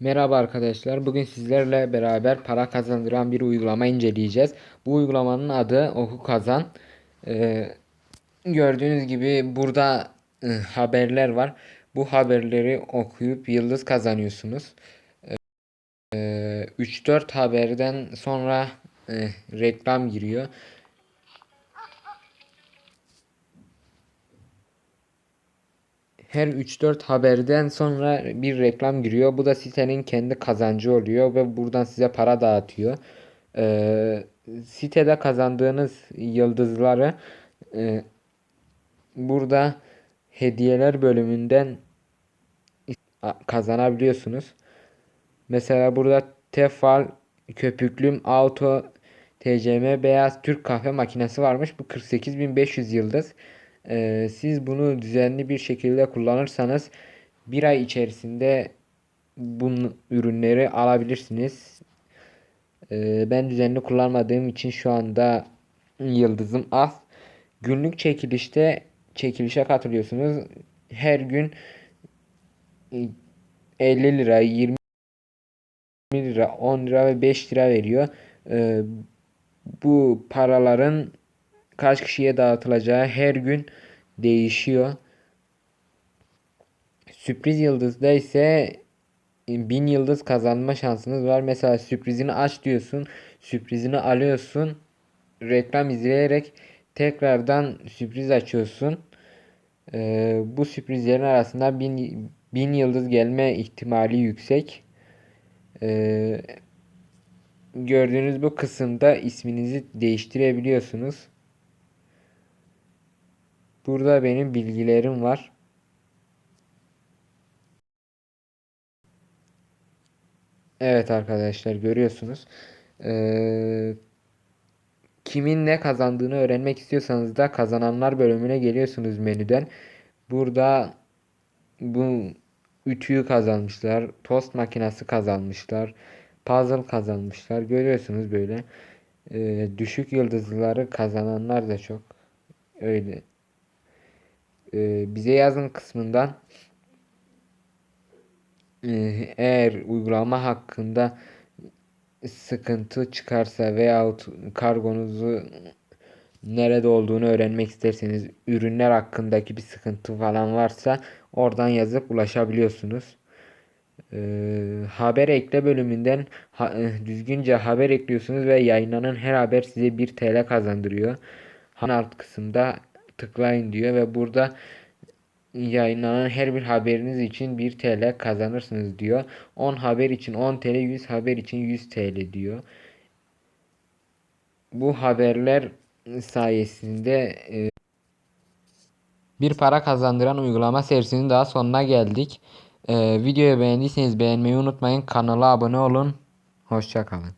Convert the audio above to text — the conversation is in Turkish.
Merhaba arkadaşlar. Bugün sizlerle beraber para kazandıran bir uygulama inceleyeceğiz. Bu uygulamanın adı Oku Kazan. Ee, gördüğünüz gibi burada e, haberler var. Bu haberleri okuyup yıldız kazanıyorsunuz. Ee, 3-4 haberden sonra e, reklam giriyor. Her 3-4 haberden sonra bir reklam giriyor. Bu da sitenin kendi kazancı oluyor ve buradan size para dağıtıyor. Ee, sitede kazandığınız yıldızları e, burada hediyeler bölümünden kazanabiliyorsunuz. Mesela burada Tefal köpüklüm auto TCM beyaz Türk kahve makinesi varmış. Bu 48.500 yıldız. Ee, siz bunu düzenli bir şekilde kullanırsanız bir ay içerisinde bu ürünleri alabilirsiniz. Ee, ben düzenli kullanmadığım için şu anda yıldızım az. Günlük çekilişte çekilişe katılıyorsunuz. Her gün 50 lira, 20 lira, 10 lira ve 5 lira veriyor. Ee, bu paraların kaç kişiye dağıtılacağı her gün değişiyor. Sürpriz yıldızda ise bin yıldız kazanma şansınız var. Mesela sürprizini aç diyorsun. Sürprizini alıyorsun. Reklam izleyerek tekrardan sürpriz açıyorsun. Ee, bu sürprizlerin arasında bin, bin yıldız gelme ihtimali yüksek. Ee, gördüğünüz bu kısımda isminizi değiştirebiliyorsunuz. Burada benim bilgilerim var. Evet arkadaşlar görüyorsunuz. Ee, kimin ne kazandığını öğrenmek istiyorsanız da kazananlar bölümüne geliyorsunuz menüden. Burada bu ütüyü kazanmışlar. Tost makinesi kazanmışlar. Puzzle kazanmışlar. Görüyorsunuz böyle. Ee, düşük yıldızları kazananlar da çok. Öyle e, bize yazın kısmından e, eğer uygulama hakkında sıkıntı çıkarsa veyahut kargonuzu nerede olduğunu öğrenmek isterseniz ürünler hakkındaki bir sıkıntı falan varsa oradan yazıp ulaşabiliyorsunuz. Ee, haber ekle bölümünden ha, e, düzgünce haber ekliyorsunuz ve yayınlanan her haber size 1 TL kazandırıyor. alt kısımda tıklayın diyor ve burada yayınlanan her bir haberiniz için 1 TL kazanırsınız diyor. 10 haber için 10 TL, 100 haber için 100 TL diyor. Bu haberler sayesinde e, bir para kazandıran uygulama serisinin daha sonuna geldik. Ee, videoyu beğendiyseniz beğenmeyi unutmayın. Kanala abone olun. Hoşçakalın.